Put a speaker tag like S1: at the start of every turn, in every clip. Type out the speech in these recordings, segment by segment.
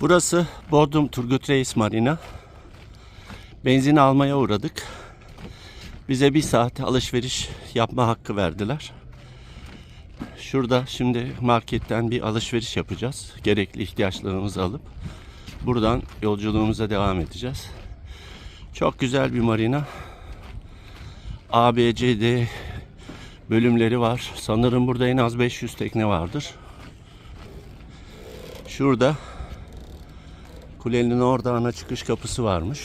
S1: Burası Bodrum Turgut Reis Marina. Benzin almaya uğradık. Bize bir saat alışveriş yapma hakkı verdiler. Şurada şimdi marketten bir alışveriş yapacağız. Gerekli ihtiyaçlarımızı alıp buradan yolculuğumuza devam edeceğiz. Çok güzel bir marina. A, B, C, D bölümleri var. Sanırım burada en az 500 tekne vardır. Şurada kulenin orada ana çıkış kapısı varmış.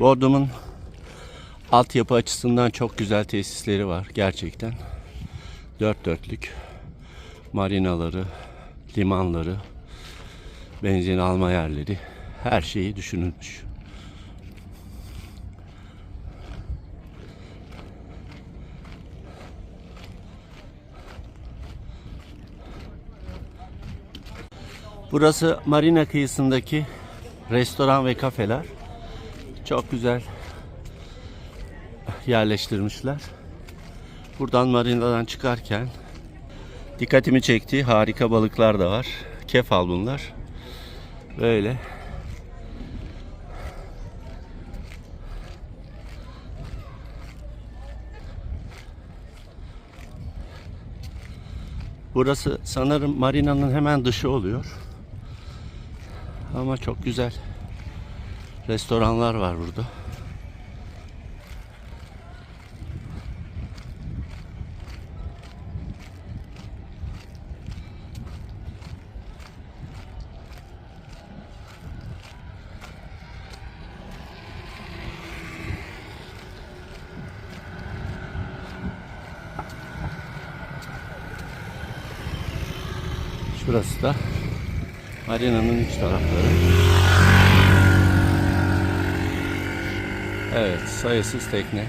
S1: Bodrum'un altyapı açısından çok güzel tesisleri var gerçekten. Dört dörtlük marinaları, limanları, benzin alma yerleri her şeyi düşünülmüş. Burası marina kıyısındaki restoran ve kafeler. Çok güzel yerleştirmişler. Buradan marinadan çıkarken dikkatimi çekti. Harika balıklar da var. Kefal bunlar. Böyle. Burası sanırım marinanın hemen dışı oluyor. Ama çok güzel restoranlar var burada. Şurası da marinanın iç tarafları. Evet, sayısız tekne.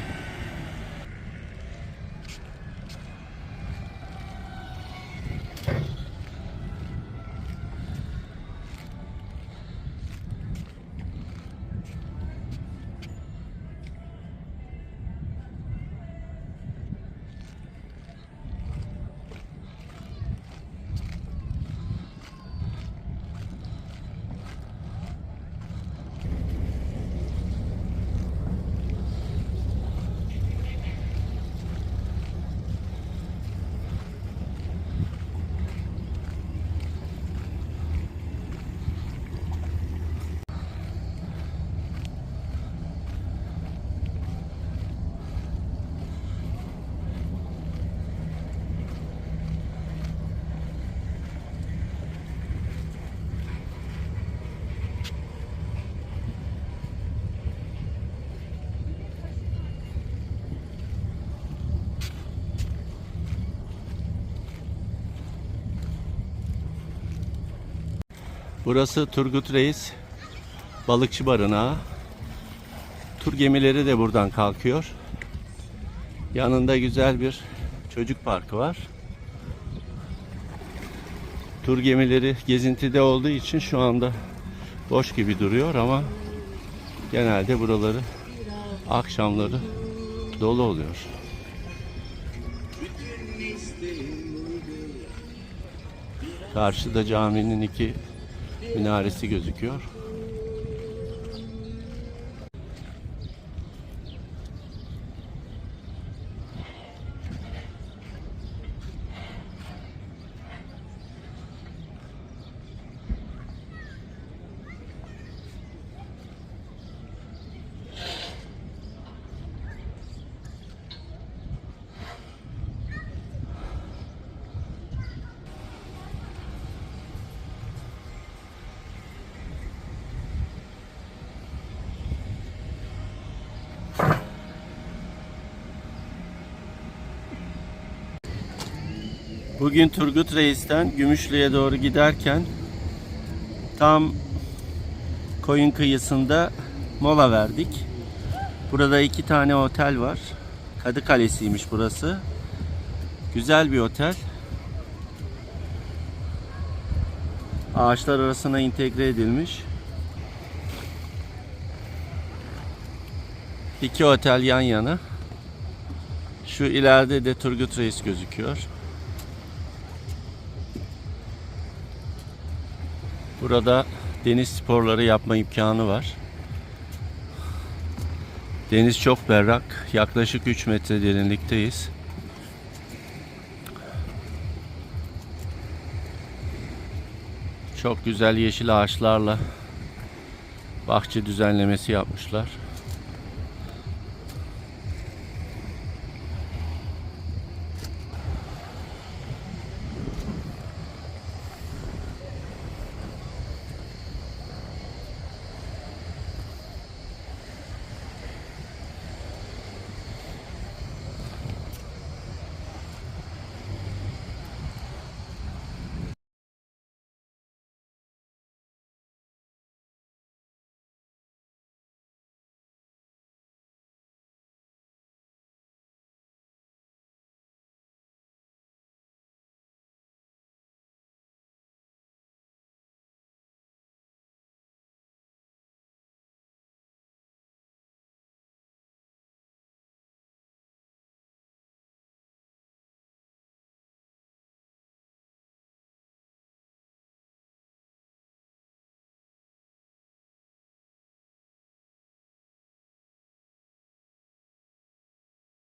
S1: Burası Turgut Reis balıkçı barınağı. Tur gemileri de buradan kalkıyor. Yanında güzel bir çocuk parkı var. Tur gemileri gezintide olduğu için şu anda boş gibi duruyor ama genelde buraları akşamları dolu oluyor. Karşıda caminin iki minaresi gözüküyor. Bugün Turgut Reis'ten Gümüşlü'ye doğru giderken tam koyun kıyısında mola verdik. Burada iki tane otel var. Kadı Kalesi'ymiş burası. Güzel bir otel. Ağaçlar arasına entegre edilmiş. İki otel yan yana. Şu ileride de Turgut Reis gözüküyor. Burada deniz sporları yapma imkanı var. Deniz çok berrak. Yaklaşık 3 metre derinlikteyiz. Çok güzel yeşil ağaçlarla bahçe düzenlemesi yapmışlar.